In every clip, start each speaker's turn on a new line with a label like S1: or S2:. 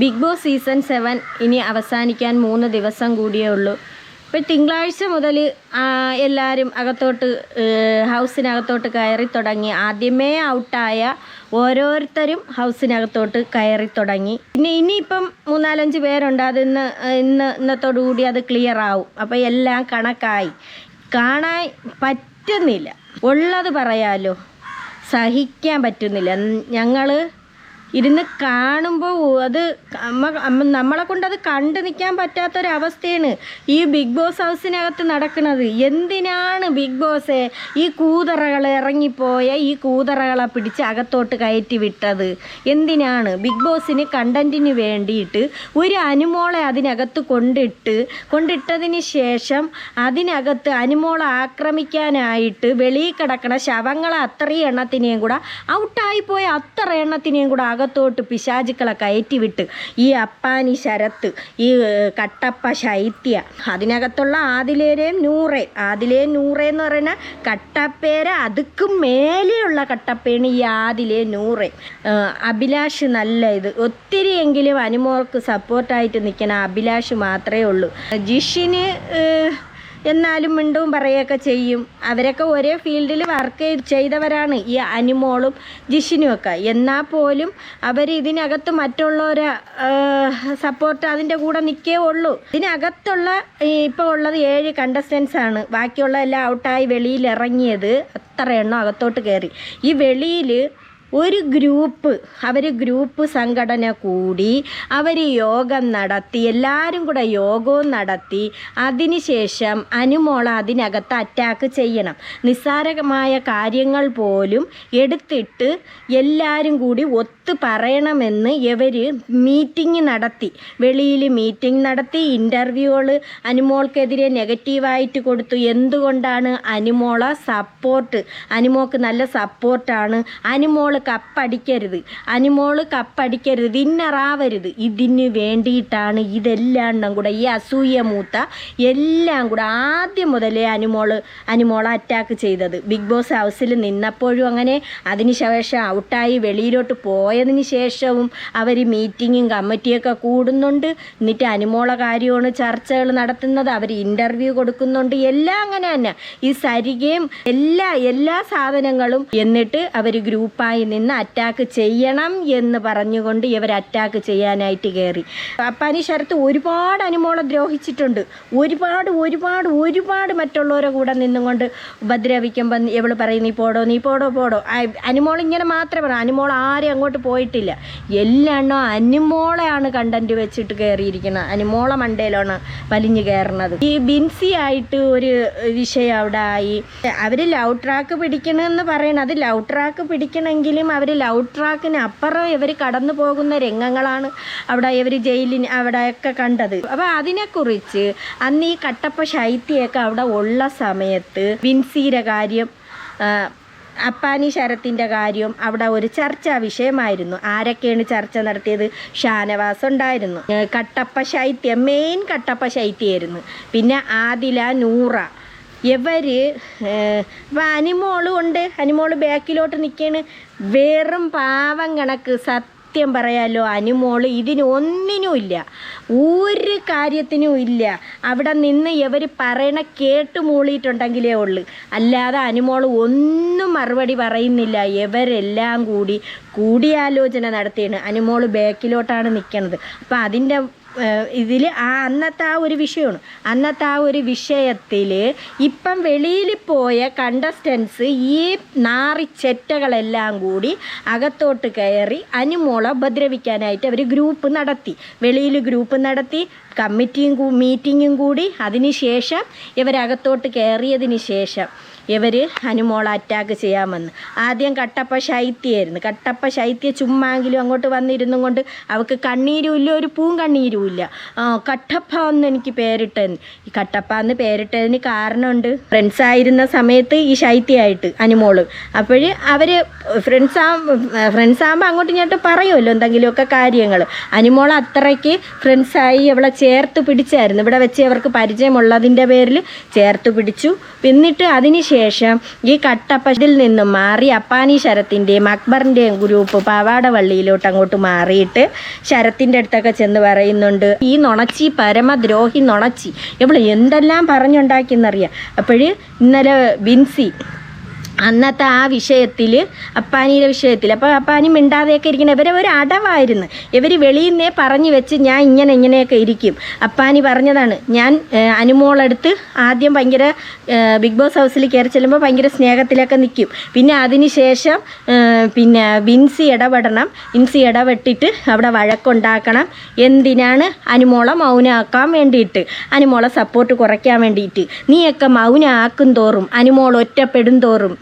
S1: Big boss season seven ഇനി അവസാനിക്കാൻ മൂന്ന് ദിവസം കൂടിയേ ഉള്ളൂ. ഇപ്പം തിങ്കളാഴ്ച മുതൽ എല്ലാവരും അകത്തോട്ട് ഹൗസിനകത്തോട്ട് കയറി തുടങ്ങി. ആദ്യമേ ഔട്ടായ ഓരോരുത്തരും ഹൗസിനകത്തോട്ട് കയറി തുടങ്ങി. പിന്നെ ഇനിയിപ്പം മൂന്നാലഞ്ച് പേരുണ്ട്. അത് ഇന്ന് ഇന്ന് ഇന്നത്തോടുകൂടി അത് ക്ലിയർ ആവും. അപ്പോൾ എല്ലാം കണക്കായി. കാണാൻ പറ്റുന്നില്ല. ഉള്ളത് പറയാലോ. സഹിക്കാൻ പറ്റുന്നില്ല. ഞങ്ങൾ ഇരുന്ന് കാണുമ്പോൾ അത് അമ്മ നമ്മളെ കൊണ്ട് അത് കണ്ടു നിൽക്കാൻ പറ്റാത്തൊരവസ്ഥയാണ് ഈ ബിഗ് ബോസ് ഹൗസിനകത്ത് നടക്കുന്നത്. എന്തിനാണ് ബിഗ് ബോസെ ഈ കൂതറകൾ ഇറങ്ങിപ്പോയ ഈ കൂതറകളെ പിടിച്ച് അകത്തോട്ട് കയറ്റി വിട്ടത്? എന്തിനാണ്? ബിഗ് ബോസിന് കണ്ടന്റിന് വേണ്ടിയിട്ട് ഒരു അനുമോളെ അതിനകത്ത് കൊണ്ടിട്ട് കൊണ്ടിട്ടതിന് ശേഷം അതിനകത്ത് അനുമോളെ ആക്രമിക്കാനായിട്ട് വെളിയിൽ കിടക്കുന്ന ശവങ്ങളെ അത്രയും എണ്ണത്തിനെയും കൂടെ ഔട്ടായി പോയ അത്ര എണ്ണത്തിനെയും കൂടെ അകത്തോട്ട് പിശാചുക്കളെ കയറ്റി വിട്ട് ഈ അപ്പാനി ശരത്ത് ഈ കട്ടപ്പ ശൈത്യ അതിനകത്തുള്ള ആദിലേരെയും നൂറേ. ആദിലേ നൂറെ എന്ന് പറയുന്ന കട്ടപ്പേര അതുക്കും മേലെയുള്ള കട്ടപ്പയാണ് ഈ ആദിലേ നൂറേ. അഭിലാഷ് നല്ല ഇത്. ഒത്തിരിയെങ്കിലും അനുമോൾക്ക് സപ്പോർട്ടായിട്ട് നിൽക്കണ അഭിലാഷ് മാത്രമേ ഉള്ളൂ. ജിഷിന് എന്നാലും മിണ്ടും പറയുകയൊക്കെ ചെയ്യും. അവരൊക്കെ ഒരേ ഫീൽഡിൽ വർക്ക് ചെയ്തവരാണ്. ഈ അനിമോളും ജിഷിനുമൊക്കെ എന്നാൽ പോലും അവർ ഇതിനകത്ത് മറ്റുള്ളവരെ സപ്പോർട്ട് അതിന്റെ കൂടെ നിൽക്കേ ഉള്ളൂ. ഇതിനകത്തുള്ള ഇപ്പോൾ ഉള്ളത് ഏഴ് കണ്ടസ്റ്റൻസ് ആണ്. ബാക്കിയുള്ള എല്ലാം ഔട്ടായി വെളിയിൽ ഇറങ്ങിയത്. അത്ര എണ്ണം അകത്തോട്ട് കയറി ഈ വെളിയിൽ ഒരു ഗ്രൂപ്പ് അവർ ഗ്രൂപ്പ് സംഘടന കൂടി അവർ യോഗം നടത്തി എല്ലാവരും കൂടെ യോഗവും നടത്തി അതിനുശേഷം അനുമോള അതിനകത്ത് അറ്റാക്ക് ചെയ്യണം. നിസ്സാരമായ കാര്യങ്ങൾ പോലും എടുത്തിട്ട് എല്ലാവരും കൂടി ഒത്തു പറയണമെന്ന് ഇവർ മീറ്റിംഗ് നടത്തി. വെളിയിൽ മീറ്റിംഗ് നടത്തി ഇന്റർവ്യൂകൾ അനുമോൾക്കെതിരെ നെഗറ്റീവായിട്ട് കൊടുത്തു. എന്തുകൊണ്ടാണ് അനുമോള സപ്പോർട്ട് അനുമോൾക്ക് നല്ല സപ്പോർട്ടാണ് അനുമോൾ കപ്പടിക്കരുത്. അനുമോൾ കപ്പടിക്കരുത്. വിന്നറാവരുത് ഇതിന് വേണ്ടിയിട്ടാണ് ഇതെല്ലാം കൂടെ ഈ അസൂയ മൂത്ത എല്ലാം കൂടെ ആദ്യം മുതലേ അനുമോൾ അനുമോളെ അറ്റാക്ക് ചെയ്തത്. ബിഗ് ബോസ് ഹൗസിൽ നിന്നപ്പോഴും അങ്ങനെ. അതിനുശേഷം ഔട്ടായി വെളിയിലോട്ട് പോയതിന് ശേഷവും അവർ മീറ്റിങ്ങും കമ്മിറ്റിയൊക്കെ കൂടുന്നുണ്ട്. എന്നിട്ട് അനുമോള കാര്യമാണ് ചർച്ചകൾ നടത്തുന്നത്. അവർ ഇന്റർവ്യൂ കൊടുക്കുന്നുണ്ട്. എല്ലാം അങ്ങനെ തന്നെ. ഈ സരികയും എല്ലാ എല്ലാ സാധനങ്ങളും എന്നിട്ട് അവർ ഗ്രൂപ്പായി നിന്ന് അറ്റാക്ക് ചെയ്യണം എന്ന് പറഞ്ഞുകൊണ്ട് ഇവർ അറ്റാക്ക് ചെയ്യാനായിട്ട് കയറി. അപ്പാനി ശരത്ത് ഒരുപാട് അനുമോളെ ദ്രോഹിച്ചിട്ടുണ്ട്. ഒരുപാട് ഒരുപാട് ഒരുപാട് മറ്റുള്ളവരെ കൂടെ നിന്നുകൊണ്ട് ഉപദ്രവിക്കുമ്പോൾ ഇവൾ പറയും നീ പോടോ നീ പോടോ പോടോ. അനുമോൾ ഇങ്ങനെ മാത്രമേ പറയൂ അനുമോൾ ആരും അങ്ങോട്ട് പോയിട്ടില്ല. എല്ലാം അനുമോളെയാണ് കണ്ടന്റ് വെച്ചിട്ട് കയറിയിരിക്കുന്നത് അനിമോളെ മണ്ടയിലാണ് വലിഞ്ഞു കയറണത് ഈ ബിൻസി ആയിട്ട് ഒരു വിഷയം അവിടെ ആയി. അവർ ലവ് ട്രാക്ക് പിടിക്കണമെന്ന് പറയണം അത് ലവ് ട്രാക്ക് പിടിക്കണമെങ്കിലും അവർ ലവ് ട്രാക്കിന് അപ്പുറം ഇവർ കടന്നു പോകുന്ന രംഗങ്ങളാണ് അവിടെ ഇവർ ജയിലിന് അവിടെയൊക്കെ കണ്ടത്. അപ്പോൾ അതിനെക്കുറിച്ച് അന്ന് ഈ കട്ടപ്പ ശൈത്യയൊക്കെ അവിടെ ഉള്ള സമയത്ത് ബിൻസിയുടെ കാര്യം അപ്പാനി ശരത്തിന്റെ കാര്യം അവിടെ ഒരു ചർച്ചാ വിഷയമായിരുന്നു. ആരൊക്കെയാണ് ചർച്ച നടത്തിയത്? ഷാനവാസ് ഉണ്ടായിരുന്നു. കട്ടപ്പ ശൈത്യം മെയിൻ കട്ടപ്പ ശൈത്യമായിരുന്നു പിന്നെ ആദില നൂറ. ഇവർ അപ്പം അനിമോളും ഉണ്ട്. അനിമോൾ ബാക്കിലോട്ട് നിൽക്കുകയാണ് വെറും പാവം കണക്ക് സത്യം പറയാലോ അനുമോൾ ഇതിന് ഒന്നിനും ഇല്ല. ഒരു കാര്യത്തിനും ഇല്ല. അവിടെ നിന്ന് ഇവർ പറയണ കേട്ട് മൂളിയിട്ടുണ്ടെങ്കിലേ ഉള്ളു. അല്ലാതെ അനുമോൾ ഒന്നും മറുപടി പറയുന്നില്ല. ഇവരെല്ലാം കൂടി കൂടിയാലോചന നടത്തിയാണ്. അനുമോൾ ബാക്കിലോട്ടാണ് നിൽക്കുന്നത് അപ്പം അതിന്റെ ഇതിൽ ആ അന്നത്തെ ആ ഒരു വിഷയമാണ്. അന്നത്തെ ആ ഒരു വിഷയത്തിൽ ഇപ്പം വെളിയിൽ പോയ കണ്ടസ്റ്റൻസ് ഈ നാറിച്ചെറ്റകളെല്ലാം കൂടി അകത്തോട്ട് കയറി അനുമോളെ ഉപദ്രവിക്കാനായിട്ട് അവർ ഗ്രൂപ്പ് നടത്തി. വെളിയിൽ ഗ്രൂപ്പ് നടത്തി കമ്മിറ്റിയും മീറ്റിങ്ങും കൂടി. അതിന് ശേഷം ഇവരകത്തോട്ട് കയറിയതിന് ശേഷം ഇവർ ഹനുമോളെ അറ്റാക്ക് ചെയ്യാൻ വന്ന് ആദ്യം കട്ടപ്പ ശൈത്യമായിരുന്നു കട്ടപ്പ ശൈത്യ ചുമ്മാങ്കിലും അങ്ങോട്ട് വന്നിരുന്നു കൊണ്ട് അവൾക്ക് കണ്ണീരും ഇല്ല ഒരു പൂവും കണ്ണീരും ഇല്ല. കട്ടപ്പ എന്ന് എനിക്ക് പേരിട്ടതിന്. ഈ കട്ടപ്പ എന്ന് പേരിട്ടതിന് കാരണമുണ്ട് ഫ്രണ്ട്സ് ആയിരുന്ന സമയത്ത് ഈ ശൈത്യമായിട്ട് അനുമോൾ അപ്പോൾ അവർ ഫ്രണ്ട്സ് ആ ഫ്രണ്ട്സ് ആകുമ്പോൾ അങ്ങോട്ട് ഇങ്ങോട്ട് പറയുമല്ലോ എന്തെങ്കിലുമൊക്കെ കാര്യങ്ങൾ അനുമോൾ അത്രയ്ക്ക് ഫ്രണ്ട്സായി അവളെ ചേർത്ത് പിടിച്ചായിരുന്നു. ഇവിടെ വെച്ച് അവർക്ക് പരിചയമുള്ളതിന്റെ പേരിൽ ചേർത്ത് പിടിച്ചു. എന്നിട്ട് അതിന് അതിനുശേഷം ഈ കട്ടപ്പതിൽ നിന്നും മാറി അപ്പാനി ശരത്തിന്റെയും അക്ബറിന്റെയും ഗ്രൂപ്പ് പാവാടവള്ളിയിലോട്ട് അങ്ങോട്ട് മാറിയിട്ട് ശരത്തിന്റെ അടുത്തൊക്കെ ചെന്ന് പറയുന്നുണ്ട് ഈ നുണച്ചി പരമദ്രോഹി നുണച്ചി ഇവൾ എന്തെല്ലാം പറഞ്ഞുണ്ടാക്കിയെന്നറിയാം? അപ്പോഴ് ഇന്നലെ ബിൻസി അന്നത്തെ ആ വിഷയത്തിൽ അപ്പാനിയുടെ വിഷയത്തിൽ അപ്പോൾ അപ്പാനി മിണ്ടാതെയൊക്കെ ഇരിക്കണം ഇവരെ ഒരു അടവായിരുന്നു. ഇവർ വെളിയിൽ നിന്നേ പറഞ്ഞു വെച്ച് ഞാൻ ഇങ്ങനെ ഇങ്ങനെയൊക്കെ ഇരിക്കും. അപ്പാനി പറഞ്ഞതാണ് ഞാൻ അനുമോളെടുത്ത് ആദ്യം ഭയങ്കര ബിഗ് ബോസ് ഹൗസിൽ കയറി ചെല്ലുമ്പോൾ ഭയങ്കര സ്നേഹത്തിലൊക്കെ നിൽക്കും പിന്നെ അതിന് ശേഷം പിന്നെ ബിൻസി ഇടപെടണം. ബിൻസി ഇടപെട്ടിട്ട് അവിടെ വഴക്കുണ്ടാക്കണം. എന്തിനാണ് അനുമോളെ മൗനമാക്കാൻ വേണ്ടിയിട്ട്? അനുമോളെ സപ്പോർട്ട് കുറയ്ക്കാൻ വേണ്ടിയിട്ട്. നീയൊക്കെ മൗനമാക്കും തോറും അനുമോൾ ഒറ്റപ്പെടും തോറും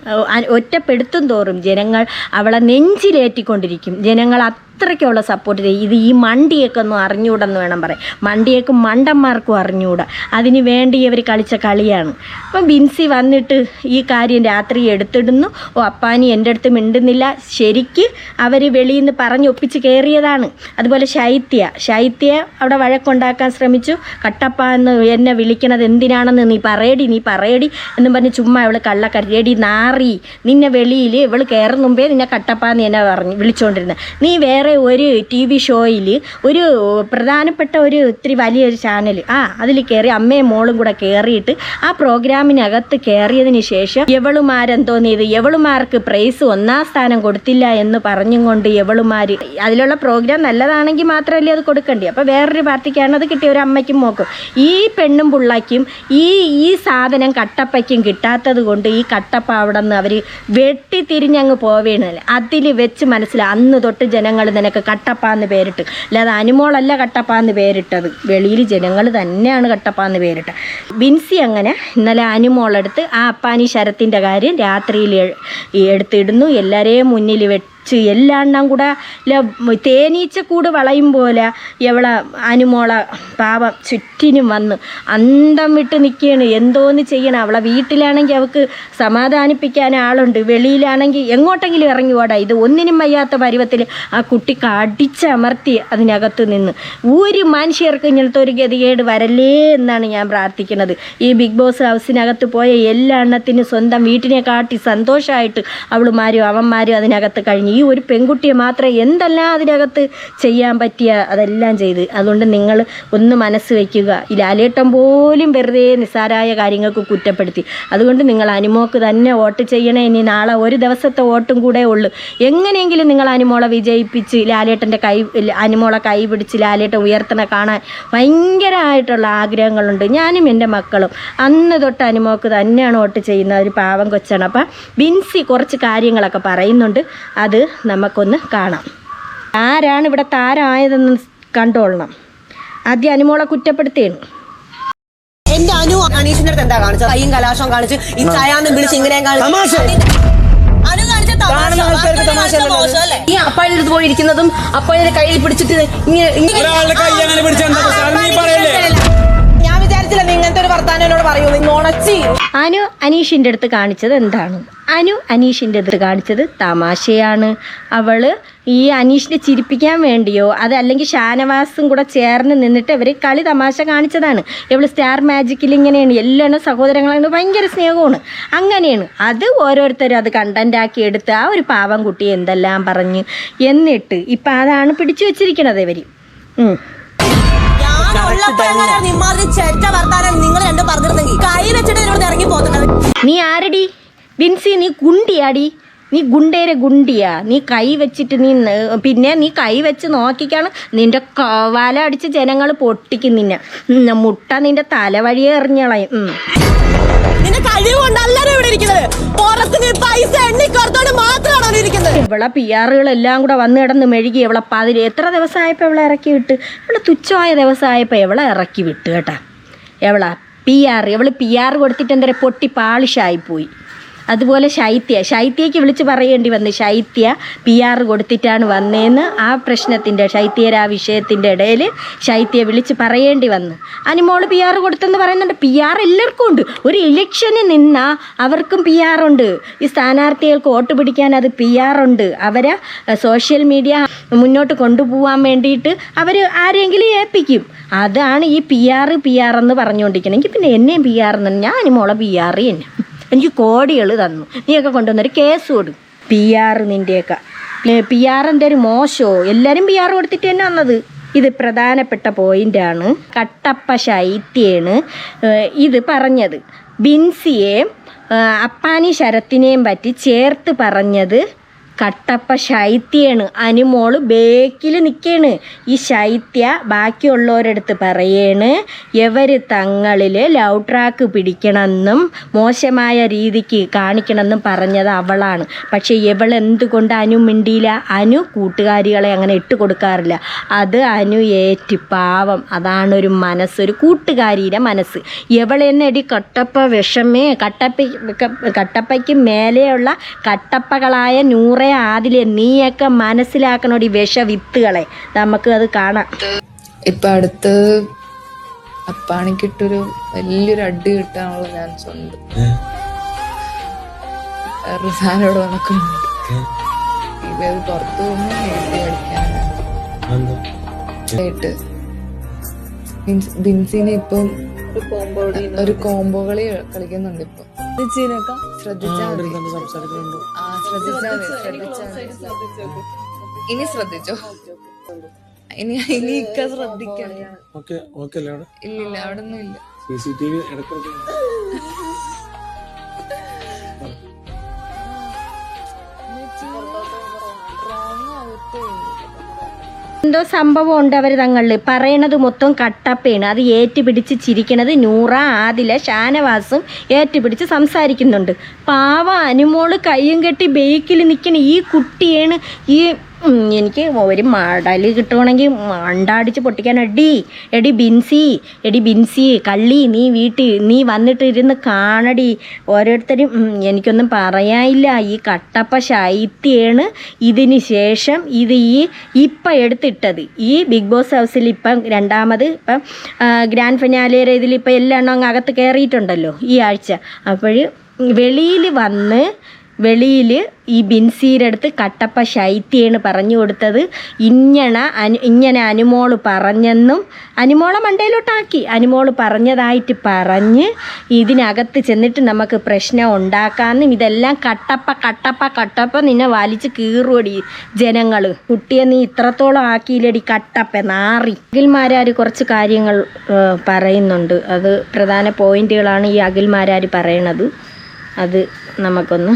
S1: ഒറ്റപ്പെടുത്തും തോറും ജനങ്ങൾ അവളെ നെഞ്ചിലേറ്റിക്കൊണ്ടിരിക്കും. ജനങ്ങൾ അത്രയ്ക്കുള്ള സപ്പോർട്ട് ചെയ്യും. ഇത് ഈ മണ്ടിയൊക്കെ ഒന്നും അറിഞ്ഞൂടെന്ന് വേണം പറയാം മണ്ടിയേക്കും മണ്ടന്മാർക്കും അറിഞ്ഞൂടാ. അതിന് വേണ്ടി ഇവർ കളിച്ച കളിയാണ്. അപ്പം ബിൻസി വന്നിട്ട് ഈ കാര്യം രാത്രി എടുത്തിടുന്നു. ഓ അപ്പാനി എന്റെ അടുത്ത് മിണ്ടുന്നില്ല. ശരിക്ക് അവർ വെളിയിൽ നിന്ന് പറഞ്ഞൊപ്പിച്ച് കയറിയതാണ് അതുപോലെ ശൈത്യ. ശൈത്യ അവിടെ വഴക്കുണ്ടാക്കാൻ ശ്രമിച്ചു. കട്ടപ്പ എന്ന് എന്നെ വിളിക്കണത് എന്തിനാണെന്ന് നീ പറയടി നീ പറയടി എന്നും പറഞ്ഞ് ചുമ്മാ അവൾ കള്ളക്കരടി നാറി നിന്നെ വെളിയിൽ ഇവൾ കയറുന്ന മുമ്പേ നിന്നെ കട്ടപ്പ എന്ന് എന്നെ പറഞ്ഞു വിളിച്ചുകൊണ്ടിരുന്നത് നീ വേറെ ഒരു ടി വി ഷോയിൽ ഒരു പ്രധാനപ്പെട്ട ഒരു ഇത്തിരി വലിയൊരു ചാനൽ ആ അതിൽ കയറി അമ്മയും മോളും കൂടെ കയറിയിട്ട് ആ പ്രോഗ്രാമിനകത്ത് കയറിയതിന് ശേഷം എവളുമാരെന്തോ ചെയ്ത് എവളുമാർക്ക് പ്രൈസ് ഒന്നാം സ്ഥാനം കൊടുത്തില്ല എന്ന് പറഞ്ഞും കൊണ്ട് എവളുമാർ അതിലുള്ള പ്രോഗ്രാം നല്ലതാണെങ്കിൽ മാത്രമല്ലേ അത് കൊടുക്കണ്ടേ. അപ്പോൾ വേറൊരു പാർട്ടിക്കാണ് അത് കിട്ടിയ ഒരു അമ്മയ്ക്കും മോക്കും. ഈ പെണ്ണും പിള്ളയ്ക്കും ഈ ഈ സാധനം കട്ടപ്പയ്ക്കും കിട്ടാത്തത് കൊണ്ട് ഈ കട്ടപ്പ അവിടെ നിന്ന് അവർ വെട്ടിത്തിരിഞ്ഞങ്ങ് പോവേണല്ലേ അതിൽ വെച്ച് മനസ്സിലായി അന്ന് തൊട്ട് ജനങ്ങൾ നിനക്ക് കട്ടപ്പ എന്ന് പേരിട്ട്. അല്ലാതെ അനുമോളല്ല കട്ടപ്പ എന്ന് പേരിട്ടത്. വെളിയിൽ ജനങ്ങൾ തന്നെയാണ് കട്ടപ്പ എന്ന് പേരിട്ടത്. ബിൻസി അങ്ങനെ ഇന്നലെ അനുമോളെടുത്ത് ആ അപ്പാനി ശരത്തിന്റെ കാര്യം രാത്രിയിൽ എടുത്തിടുന്നു. എല്ലാവരെയും മുന്നിൽ വെച്ച് എല്ലാണ്ണം കൂടെ തേനീച്ചക്കൂട് വളയും പോലെ എവളെ അനുമോളെ പാപം ചുറ്റിനും വന്ന് അന്തം വിട്ട് നിൽക്കുകയാണ് എന്തോന്ന് ചെയ്യണം? അവളെ വീട്ടിലാണെങ്കിൽ അവൾക്ക് സമാധാനിപ്പിക്കാൻ ആളുണ്ട്. വെളിയിലാണെങ്കിൽ എങ്ങോട്ടെങ്കിലും ഇറങ്ങി ഓടാ. ഇത് ഒന്നിനും വയ്യാത്ത പരുവത്തിൽ ആ കുട്ടിക്ക് അടിച്ചമർത്തി അതിനകത്ത് നിന്ന്. ഒരു മനുഷ്യർക്ക് ഇങ്ങനത്തെ ഒരു ഗതികേട് വരല്ലേ എന്നാണ് ഞാൻ പ്രാർത്ഥിക്കുന്നത്. ഈ ബിഗ് ബോസ് ഹൗസിനകത്ത് പോയ എല്ലാ എണ്ണത്തിനും സ്വന്തം വീട്ടിനെ കാട്ടി സന്തോഷമായിട്ട് അവളുമാരും അവന്മാരും അതിനകത്ത് കഴിഞ്ഞു ഈ ഒരു പെൺകുട്ടിയെ മാത്രം എന്തെല്ലാം അതിനകത്ത് ചെയ്യാൻ പറ്റിയ അതെല്ലാം ചെയ്ത്. അതുകൊണ്ട് നിങ്ങൾ ഒന്ന് മനസ്സ് വയ്ക്കുക ഈ ലാലേട്ടൻ പോലും വെറുതെ നിസ്സാരായ കാര്യങ്ങൾക്ക് കുറ്റപ്പെടുത്തി. അതുകൊണ്ട് നിങ്ങൾ അനുമോക്ക് തന്നെ വോട്ട് ചെയ്യണേ. ഇനി നാളെ ഒരു ദിവസത്തെ വോട്ടും കൂടെ ഉള്ളൂ. എങ്ങനെയെങ്കിലും നിങ്ങൾ അനുമോളെ വിജയിപ്പിച്ച് ലാലേട്ടന്റെ കൈ അനുമോളെ കൈ പിടിച്ച് ലാലേട്ടൻ ഉയർത്തണ കാണാൻ ഭയങ്കരമായിട്ടുള്ള ആഗ്രഹങ്ങളുണ്ട്. ഞാനും എന്റെ മക്കളും. അന്ന് തൊട്ട് അനുമോക്ക് തന്നെയാണ് വോട്ട് ചെയ്യുന്നത്. ഒരു പാവം കൊച്ചാണ്. അപ്പം ബിൻസി കുറച്ച് കാര്യങ്ങളൊക്കെ പറയുന്നുണ്ട്. അത് നമുക്കൊന്ന് കാണാം ആരാണ് ഇവിടെ താരമായതെന്ന് കണ്ടോളണം ആദ്യം അനുമോളെ കുറ്റപ്പെടുത്തിയാണ്
S2: എന്റെ അനു അനീഷിന്റെ അടുത്ത് എന്താ കാണിച്ചത് കയ്യും കലാശവും കാണിച്ച് ഈ ചായാന്നും വിളിച്ച് ഇങ്ങനെയും
S3: തമാശ.
S2: അനു കാണിച്ച തമാശ. കാണിച്ച. മോശമല്ലേ?
S4: ഈ അപ്പായുടെ അടുത്ത് പോയിരിക്കുന്നതും അപ്പായുടെ കയ്യിൽ പിടിച്ചിട്ട് ഇങ്ങനെ
S2: പറയൂ നീ ഉണച്ചി
S1: അനു അനീഷിന്റെ അടുത്ത് കാണിച്ചത് എന്താണ്? അനു അനീഷിന്റെ അടുത്ത് കാണിച്ചത് തമാശയാണ്. അവൾ ഈ അനീഷിനെ ചിരിപ്പിക്കാൻ വേണ്ടിയോ അത് അല്ലെങ്കിൽ ഷാനവാസും കൂടെ ചേർന്ന് നിന്നിട്ട് ഇവർ കളി തമാശ കാണിച്ചതാണ്. ഇവൾ സ്റ്റാർ മാജിക്കിൽ ഇങ്ങനെയാണ് എല്ലാം സഹോദരങ്ങളാണ് ഭയങ്കര സ്നേഹമാണ്. അങ്ങനെയാണ്. അത് ഓരോരുത്തരും അത് കണ്ടന്റാക്കി എടുത്ത് ആ ഒരു പാവം കുട്ടി എന്തെല്ലാം പറഞ്ഞ് എന്നിട്ട് ഇപ്പം അതാണ് പിടിച്ചു വെച്ചിരിക്കണത് ഇവർ
S2: ഞാൻ ഉള്ളപ്പോ എങ്ങനെയാണ് ഇമാതിരി ചെറ്റ വർത്താനം നിങ്ങൾ രണ്ടും പറഞ്ഞിരുന്നെങ്കിൽ കൈ വെച്ചിട്ട് ഇവിടെ ഇറങ്ങി
S1: നീ ആരടി? ബിൻസി നീ ഗുണ്ടിയാടി നീ ഗുണ്ടേരെ ഗുണ്ടിയാ. നീ കൈ വെച്ചിട്ട് നീ പിന്നെ നീ കൈ വെച്ച് നോക്കിക്കാണ് നിന്റെ വല അടിച്ച് ജനങ്ങൾ പൊട്ടിക്കും നിന്നെ. മുട്ട നിന്റെ എറിഞ്ഞളയും.
S2: മാത്രമാണ് അവിടെ ഇരിക്കുന്നത്?
S1: ഇവളെ പി ആറുകളെല്ലാം കൂടെ വന്ന് കിടന്ന് മെഴുകി ഇവളെ പതിര്. എത്ര ദിവസമായപ്പോൾ ഇവളെ ഇറക്കി വിട്ട്? ഇവളെ തുച്ഛമായ ദിവസമായപ്പോൾ ഇവളെ ഇറക്കി വിട്ട് കേട്ടാ. എവളാ പി ആർ ഇവൾ പി ആർ കൊടുത്തിട്ട് എന്തര പൊട്ടി പാളിഷായിപ്പോയി അതുപോലെ ശൈത്യ. ശൈത്യയ്ക്ക് വിളിച്ച് പറയേണ്ടി വന്നു ശൈത്യ പി ആർ കൊടുത്തിട്ടാണ് വന്നതെന്ന് ആ പ്രശ്നത്തിന്റെ ശൈത്യരാ ആ വിഷയത്തിന്റെ ഇടയിൽ ശൈത്യ വിളിച്ച് പറയേണ്ടി വന്നു. അനിമോൾ പി ആർ കൊടുത്തെന്ന് പറയുന്നുണ്ട്. പി ആർ എല്ലാവർക്കും ഉണ്ട്. ഒരു ഇലക്ഷന് നിന്നാൽ അവർക്കും പി ആർ ഉണ്ട്. ഈ സ്ഥാനാർത്ഥികൾക്ക് വോട്ട് പിടിക്കാൻ അത് പി ആർ ഉണ്ട്. അവരെ സോഷ്യൽ മീഡിയ മുന്നോട്ട് കൊണ്ടുപോകാൻ വേണ്ടിയിട്ട് അവർ ആരെങ്കിലും ഏൽപ്പിക്കും. അതാണ് ഈ പി ആർ പി ആർ എന്ന് പറഞ്ഞുകൊണ്ടിരിക്കുന്നത്. എനിക്ക് പിന്നെ എന്നെയും പി ആർ എന്ന് ഞാൻ അനിമോളെ പി ആർ തന്നെ. എനിക്ക് കോടികൾ തന്നു. നീയൊക്കെ കൊണ്ടുവന്നൊരു കേസ് കൊടു. പി ആർ നിന്റെയൊക്കെ പി ആർ എന്തേലും മോശമോ എല്ലാവരും പി ആർ കൊടുത്തിട്ട് തന്നെ വന്നത്. ഇത് പ്രധാനപ്പെട്ട പോയിന്റാണ് കട്ടപ്പ ശൈത്യാണ് ഇത് പറഞ്ഞത്. ബിൻസിയെയും അപ്പാനി ശരത്തിനെയും പറ്റി ചേർത്ത് പറഞ്ഞത് കട്ടപ്പ ശൈത്യാണ് അനുമോൾ ബേക്കിൽ നിൽക്കുകയാണ് ഈ ശൈത്യ ബാക്കിയുള്ളവരടുത്ത് പറയാണ് എവർ തങ്ങളിൽ ലവ് ട്രാക്ക് പിടിക്കണമെന്നും മോശമായ രീതിക്ക് കാണിക്കണമെന്നും പറഞ്ഞത് അവളാണ്. പക്ഷേ ഇവൾ എന്തുകൊണ്ട് അനു മിണ്ടിയില്ല? അനു കൂട്ടുകാരികളെ അങ്ങനെ ഇട്ട് കൊടുക്കാറില്ല. അത് അനു ഏറ്റ് പാവം. അതാണ് ഒരു മനസ്സ് ഒരു കൂട്ടുകാരിയുടെ മനസ്സ്. എവളെന്നടി കട്ടപ്പ വിഷമേ കട്ടപ്പ കട്ടപ്പയ്ക്ക് മേലെയുള്ള കട്ടപ്പകളായ നൂറെ ആദിലെ നീയൊക്കെ മനസ്സിലാക്കണോടി വിഷവിത്തുകളെ. നമുക്ക് അത് കാണാം.
S5: ഇപ്പൊ അടുത്ത് അപ്പാണിക്കിട്ടൊരു വലിയൊരു അടി കിട്ടാനുള്ള ചാൻസ് ഉണ്ട്. റിസാനോട് നടക്കുന്നുണ്ട് ഇവർ പുറത്തു പോകുമ്പോൾ ബിൻസ്- ബിൻസിനെ ഇപ്പം ഒരു കോംബോ കളി കളിക്കുന്നുണ്ട് ഇപ്പൊ. ശ്രദ്ധിച്ചാ മതി. ആ, ശ്രദ്ധിച്ചാ മതി, ശ്രദ്ധിച്ചാ? മതി. ഇനി ശ്രദ്ധിച്ചോ? ഇനി ഇനി ഇക്ക ശ്രദ്ധിക്കണം.
S6: ഓക്കെ ഓക്കെ അല്ലേ അവിടെ?
S5: ഇല്ലില്ല അവിടെ ഒന്നും ഇല്ല.
S6: സി സി ടി വി ഇടയ്ക്കിടയ്ക്ക്
S1: എന്തോ സംഭവം ഉണ്ട് അവർ തങ്ങളിൽ. പറയണത് മൊത്തം കട്ടപ്പയാണ് അത് ഏറ്റുപിടിച്ച് ചിരിക്കണത് നൂറ ആദില ഷാനവാസും ഏറ്റുപിടിച്ച് സംസാരിക്കുന്നുണ്ട്. പാവ അനുമോൾ കയ്യും കെട്ടി ബേക്കിൽ നിൽക്കണ ഈ കുട്ടിയാണ് ഈ എനിക്ക് ഒരു മടൽ കിട്ടുവാണെങ്കിൽ മണ്ടാടിച്ച് പൊട്ടിക്കാൻ. എടി എടി ബിൻസി എടി ബിൻസി കള്ളി നീ വീട്ടിൽ നീ വന്നിട്ട് ഇരുന്ന് കാണടി. ഓരോരുത്തരും എനിക്കൊന്നും പറയാനില്ല. ഈ കട്ടപ്പ ശൈത്യാണ് ഇതിന് ശേഷം ഇത് ഈ ഇപ്പം എടുത്തിട്ടത്. ഈ ബിഗ് ബോസ് ഹൗസിൽ ഇപ്പം രണ്ടാമത് ഇപ്പം ഗ്രാൻഡ് ഫിനാലയുടെ ഇതിൽ ഇപ്പം എല്ലാം അങ്ങ് അകത്ത് കയറിയിട്ടുണ്ടല്ലോ ഈ ആഴ്ച. അപ്പോൾ വെളിയിൽ വന്ന് വെളിയിൽ ഈ ബിൻസീരുടെ അടുത്ത് കട്ടപ്പ ശൈത്യാണ് പറഞ്ഞു കൊടുത്തത്. ഇങ്ങണ അനു ഇങ്ങനെ അനുമോൾ പറഞ്ഞെന്നും അനുമോളെ മണ്ടയിലോട്ടാക്കി അനുമോൾ പറഞ്ഞതായിട്ട് പറഞ്ഞ് ഇതിനകത്ത് ചെന്നിട്ട് നമുക്ക് പ്രശ്നം ഉണ്ടാക്കാമെന്നും ഇതെല്ലാം കട്ടപ്പ കട്ടപ്പ കട്ടപ്പ നിന്നെ വലിച്ച് കീറുവടി ജനങ്ങൾ കുട്ടിയെ നീ ഇത്രത്തോളം ആക്കിയില്ലടി കട്ടപ്പ നാറി. അഖിൽമാരാർ കുറച്ച് കാര്യങ്ങൾ പറയുന്നുണ്ട്. അത് പ്രധാന പോയിന്റുകളാണ് ഈ അഖിൽമാരാർ പറയണത്. അത് നമുക്കൊന്ന്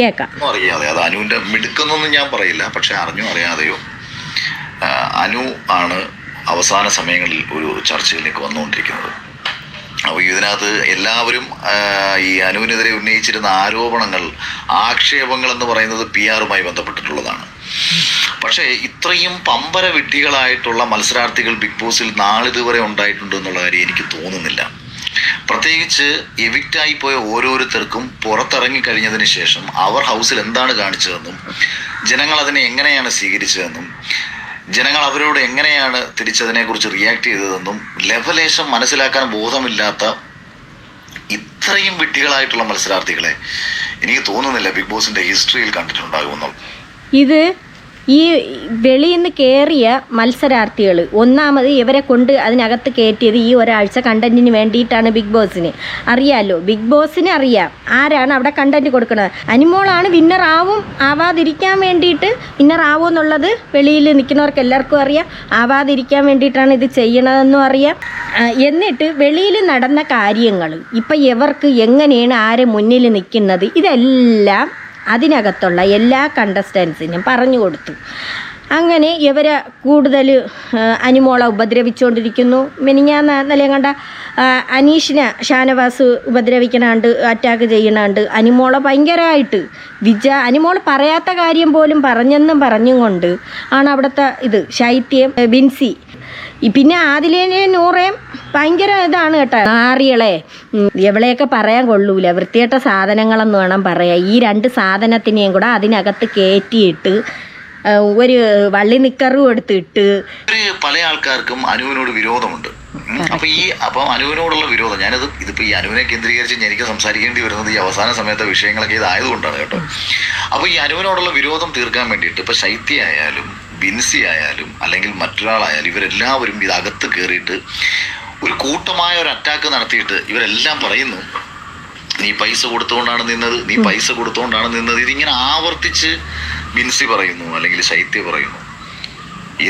S1: കേൾക്കാം.
S7: അറിയാതെ. അത് അനുവിന്റെ മിടുക്കെന്നൊന്നും ഞാൻ പറയില്ല. പക്ഷെ അറിഞ്ഞോ അറിയാതെയോ അനു ആണ് അവസാന സമയങ്ങളിൽ ഒരു ചർച്ചയിലേക്ക് വന്നുകൊണ്ടിരിക്കുന്നത്. അപ്പോൾ ഇതിനകത്ത് എല്ലാവരും ഈ അനുവിനെതിരെ ഉന്നയിച്ചിരുന്ന ആരോപണങ്ങൾ ആക്ഷേപങ്ങൾ എന്ന് പറയുന്നത് പി ആറുമായി ബന്ധപ്പെട്ടിട്ടുള്ളതാണ്. പക്ഷേ ഇത്രയും പമ്പര വിഡ്ഢികളായിട്ടുള്ള മത്സരാർത്ഥികൾ ബിഗ് ബോസിൽ നാളിതുവരെ ഉണ്ടായിട്ടുണ്ട് എന്നുള്ള കാര്യം എനിക്ക് തോന്നുന്നില്ല. പ്രത്യേകിച്ച് എവിക്റ്റായി പോയ ഓരോരുത്തർക്കും പുറത്തിറങ്ങി കഴിഞ്ഞതിന് ശേഷം അവർ ഹൗസിൽ എന്താണ് കാണിച്ചതെന്നും ജനങ്ങൾ അതിനെ എങ്ങനെയാണ് സ്വീകരിച്ചതെന്നും ജനങ്ങൾ അവരോട് എങ്ങനെയാണ് തിരിച്ചതിനെക്കുറിച്ച് റിയാക്ട് ചെയ്തതെന്നും ലെവലേശം മനസ്സിലാക്കാൻ ബോധമില്ലാത്ത ഇത്രയും വിഡ്ഢികളായിട്ടുള്ള മത്സരാർത്ഥികളെ എനിക്ക് തോന്നുന്നില്ല ബിഗ് ബോസിന്റെ ഹിസ്റ്ററിയിൽ കണ്ടിട്ടുണ്ടാകുമെന്നുള്ളത്
S1: ഇത് ഈ വെളിയിൽ നിന്ന് കയറിയ മത്സരാർത്ഥികൾ ഒന്നാമത് ഇവരെ കൊണ്ട് അതിനകത്ത് കയറ്റിയത് ഈ ഒരാഴ്ച കണ്ടന്റിന് വേണ്ടിയിട്ടാണ് ബിഗ് ബോസിന് അറിയാലോ? ബിഗ് ബോസിന് അറിയാം ആരാണ് അവിടെ കണ്ടന്റ് കൊടുക്കുന്നത്. അനിമോളാണ് വിന്നർ ആവും ആവാതിരിക്കാൻ വേണ്ടിയിട്ട് വിന്നർ ആവും എന്നുള്ളത് വെളിയിൽ നിൽക്കുന്നവർക്ക് എല്ലാവർക്കും അറിയാം. ആവാതിരിക്കാൻ വേണ്ടിയിട്ടാണ് ഇത് ചെയ്യണതെന്നും അറിയാം. എന്നിട്ട് വെളിയിൽ നടന്ന കാര്യങ്ങൾ ഇപ്പം ഇവർക്ക് എങ്ങനെയാണ് ആരെ മുന്നിൽ നിൽക്കുന്നത്? ഇതെല്ലാം അതിനകത്തുള്ള എല്ലാ കണ്ടസ്റ്റൻസിനും പറഞ്ഞു കൊടുത്തു. അങ്ങനെ ഇവരെ കൂടുതൽ അനിമോളെ ഉപദ്രവിച്ചുകൊണ്ടിരിക്കുന്നു മിനിഞ്ഞാന്ന് നിലയം കണ്ട അനീഷിനെ ഷാനവാസ് ഉപദ്രവിക്കണാണ്ട് അറ്റാക്ക് ചെയ്യണാണ്ട് അനിമോളെ ഭയങ്കരമായിട്ട് വിജ അനിമോൾ പറയാത്ത കാര്യം പോലും പറഞ്ഞെന്നും പറഞ്ഞും കൊണ്ട് ആണ് അവിടുത്തെ ഇത് ശൈത്യം ബിൻസി പിന്നെ ആദിലേനെ നൂറേം ഭയങ്കര ഇതാണ് കേട്ടോ. നാറികളെ. എവിടെയൊക്കെ എവളെയൊക്കെ പറയാൻ കൊള്ളൂല. വൃത്തികെട്ട സാധനങ്ങളെന്ന് വേണം പറയാം ഈ രണ്ട് സാധനത്തിനെയും കൂടെ അതിനകത്ത് കയറ്റിയിട്ട് ഒരു വള്ളി നിക്കറും എടുത്തിട്ട്.
S7: പല ആൾക്കാർക്കും അനുവിനോട് വിരോധമുണ്ട്. അപ്പൊ ഈ അപ്പൊ അനുവിനോടുള്ള വിരോധം. ഞാനത് ഇതിപ്പോ ഈ അനുവിനെ കേന്ദ്രീകരിച്ച് എനിക്ക് സംസാരിക്കേണ്ടി വരുന്നത് ഈ അവസാന സമയത്തെ വിഷയങ്ങളൊക്കെ ഇതായതുകൊണ്ടാണ് കേട്ടോ. അപ്പൊ ഈ അനുവിനോടുള്ള വിരോധം തീർക്കാൻ വേണ്ടിയിട്ട് ഇപ്പൊ ശൈത്യ ആയാലും ബിൻസി ആയാലും അല്ലെങ്കിൽ മറ്റൊരാളായാലും ഇവരെല്ലാവരും ഇതകത്ത് കയറിയിട്ട് ഒരു കൂട്ടമായ ഒരു അറ്റാക്ക് നടത്തിയിട്ട് ഇവരെല്ലാം പറയുന്നു നീ പൈസ കൊടുത്തുകൊണ്ടാണ് നിന്നത് നീ പൈസ കൊടുത്തുകൊണ്ടാണ് നിന്നത്. ഇതിങ്ങനെ ആവർത്തിച്ച് ബിൻസി പറയുന്നു അല്ലെങ്കിൽ ശൈത്യ പറയുന്നു.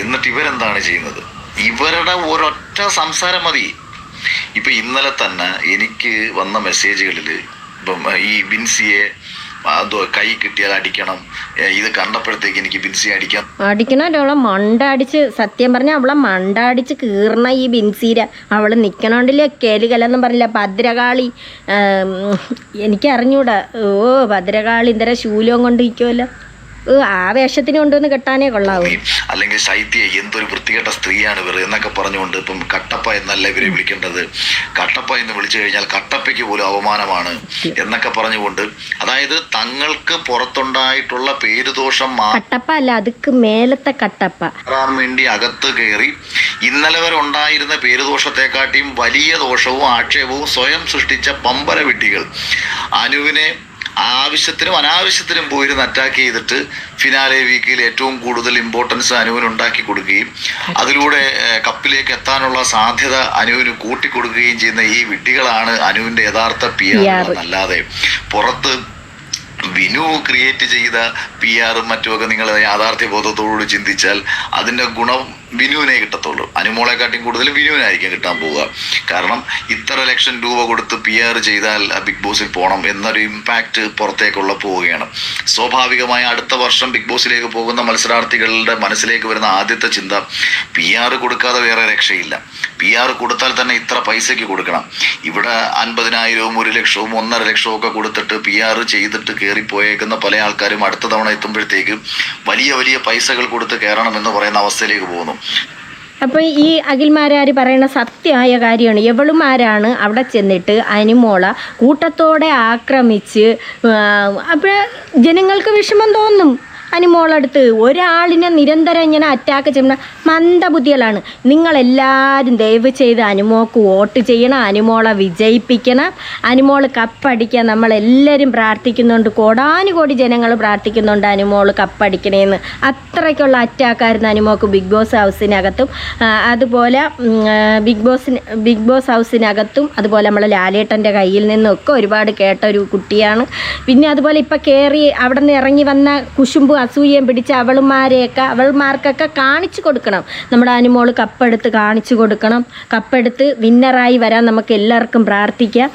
S7: എന്നിട്ട് ഇവരെന്താണ് ചെയ്യുന്നത്? ഇവരുടെ ഒരൊറ്റ സംസാരം മതി. ഇപ്പൊ ഇന്നലെ തന്നെ എനിക്ക് വന്ന മെസ്സേജുകളിൽ ഇപ്പം ഈ ബിൻസിയെ കൈ കിട്ടിയാൽ അടിക്കണം. ഇത് കണ്ടപ്പോഴത്തേക്ക് എനിക്ക് ബിൻസി അടിക്കാൻ
S1: അടിക്കണല്ലോ അവളെ മണ്ട അടിച്ച് സത്യം പറഞ്ഞ അവളെ മണ്ട അടിച്ച് കീറണ ഈ ബിൻസീര. അവൾ നിൽക്കണോണ്ടില്ലേ കേലുകലെന്നും പറഞ്ഞില്ല ഭദ്രകാളി. എനിക്കറിഞ്ഞൂടാ. ഓ ഭദ്രകാളി ഇന്തര ശൂലവും കൊണ്ട് നിൽക്കുമല്ലോ ആ വേഷത്തിന് കൊണ്ടുവന്ന് കെട്ടാനേ കൊള്ളാവൂ.
S7: അല്ലെങ്കിൽ ശൈത്യ എന്തൊരു വൃത്തികെട്ട സ്ത്രീയാണ് ഇവർ എന്നൊക്കെ പറഞ്ഞുകൊണ്ട് ഇപ്പം കട്ടപ്പ എന്നല്ല ഇവരെ വിളിക്കേണ്ടത്. കട്ടപ്പ എന്ന് വിളിച്ചു കഴിഞ്ഞാൽ കട്ടപ്പയ്ക്ക് പോലും അവമാനമാണ് എന്നൊക്കെ പറഞ്ഞുകൊണ്ട് അതായത് തങ്ങൾക്ക് പുറത്തുണ്ടായിട്ടുള്ള പേരുദോഷം
S1: കട്ടപ്പ അല്ല അതുക്ക് മേലത്തെ കട്ടപ്പ.
S7: മാറാൻ വേണ്ടി അകത്ത് കയറി ഇന്നലെ വരെ ഉണ്ടായിരുന്ന പേരുദോഷത്തെക്കാട്ടിയും വലിയ ദോഷവും ആക്ഷേപവും സ്വയം സൃഷ്ടിച്ച പമ്പര വിട്ടികൾ അനുവിനെ ആവശ്യത്തിനും അനാവശ്യത്തിനും പോയിരുന്ന് അറ്റാക്ക് ചെയ്തിട്ട് ഫിനാലെ വീക്കിൽ ഏറ്റവും കൂടുതൽ ഇമ്പോർട്ടൻസ് അനുവിന് ഉണ്ടാക്കി കൊടുക്കുകയും അതിലൂടെ കപ്പിലേക്ക് എത്താനുള്ള സാധ്യത അനുവിന് കൂട്ടിക്കൊടുക്കുകയും ചെയ്യുന്ന ഈ വിഡ്ഢികളാണ് അനുവിന്റെ യഥാർത്ഥ പി ആർ അല്ലാതെ പുറത്ത് വിനു ക്രിയേറ്റ് ചെയ്ത പി ആറും മറ്റുമൊക്കെ നിങ്ങൾ യാഥാർത്ഥ്യ ബോധത്തോടുകൂടി ചിന്തിച്ചാൽ അതിന്റെ ഗുണം വിനുവിനെ കിട്ടത്തുള്ളൂ. അനുമോളെക്കാട്ടിയും കൂടുതൽ വിനുവിനായിരിക്കും കിട്ടാൻ പോവുക. കാരണം ഇത്ര ലക്ഷം രൂപ കൊടുത്ത് പി ആർ ചെയ്താൽ ബിഗ് ബോസിൽ പോകണം എന്നൊരു ഇമ്പാക്റ്റ് പുറത്തേക്കുള്ള പോവുകയാണ്. സ്വാഭാവികമായി അടുത്ത വർഷം ബിഗ് ബോസിലേക്ക് പോകുന്ന മത്സരാർത്ഥികളുടെ മനസ്സിലേക്ക് വരുന്ന ആദ്യത്തെ ചിന്ത പി ആർ കൊടുക്കാതെ വേറെ രക്ഷയില്ല. പി ആർ കൊടുത്താൽ തന്നെ ഇത്ര പൈസയ്ക്ക് കൊടുക്കണം. ഇവിടെ അൻപതിനായിരവും ഒരു ലക്ഷവും ഒന്നര ലക്ഷവും ഒക്കെ കൊടുത്തിട്ട് പി ആർ ചെയ്തിട്ട് കയറിപ്പോയേക്കുന്ന പല ആൾക്കാരും അടുത്ത തവണ എത്തുമ്പോഴത്തേക്ക് വലിയ വലിയ പൈസകൾ കൊടുത്ത് കയറണം എന്ന് പറയുന്ന അവസ്ഥയിലേക്ക് പോകുന്നു.
S1: അപ്പോൾ ഈ അഖിൽമാരാർ പറയുന്ന സത്യമായ കാര്യമാണ്. എവളുമാരാണ് അവിടെ ചെന്നിട്ട് അനിമോള കൂട്ടത്തോടെ ആക്രമിച്ച് അപ്പോൾ ജനങ്ങൾക്ക് വിഷമം തോന്നും. അനിമോളടുത്ത് ഒരാളിനെ നിരന്തരം ഇങ്ങനെ അറ്റാക്ക് ചെയ്യുന്ന മന്ദബുദ്ധികളാണ്. നിങ്ങളെല്ലാവരും ദയവ് ചെയ്ത് അനുമോക്ക് വോട്ട് ചെയ്യണം. അനുമോളെ വിജയിപ്പിക്കണം. അനുമോൾ കപ്പടിക്കാൻ നമ്മളെല്ലാവരും പ്രാർത്ഥിക്കുന്നുണ്ട്. കോടാനുകോടി ജനങ്ങൾ പ്രാർത്ഥിക്കുന്നുണ്ട് അനുമോൾ കപ്പടിക്കണേന്ന്. അത്രയ്ക്കുള്ള അറ്റാക്കായിരുന്നു അനുമോക്ക് ബിഗ് ബോസ് ഹൗസിനകത്തും അതുപോലെ ബിഗ് ബോസിന് ബിഗ് ബോസ് ഹൗസിനകത്തും അതുപോലെ നമ്മളെ ലാലേട്ടന്റെ കയ്യിൽ നിന്നൊക്കെ ഒരുപാട് കേട്ട ഒരു കുട്ടിയാണ്. പിന്നെ അതുപോലെ ഇപ്പം കയറി അവിടെ നിന്ന് ഇറങ്ങി വന്ന കുശുമ്പ് അസൂയയും പിടിച്ച അവളുമാരെയൊക്കെ അവൾമാർക്കൊക്കെ കാണിച്ചു കൊടുക്കണം. നമ്മുടെ അനുമോൾ കപ്പെടുത്ത് കാണിച്ചു കൊടുക്കണം. കപ്പെടുത്ത് വിന്നറായി വരാൻ നമുക്ക് എല്ലാവർക്കും പ്രാർത്ഥിക്കാം.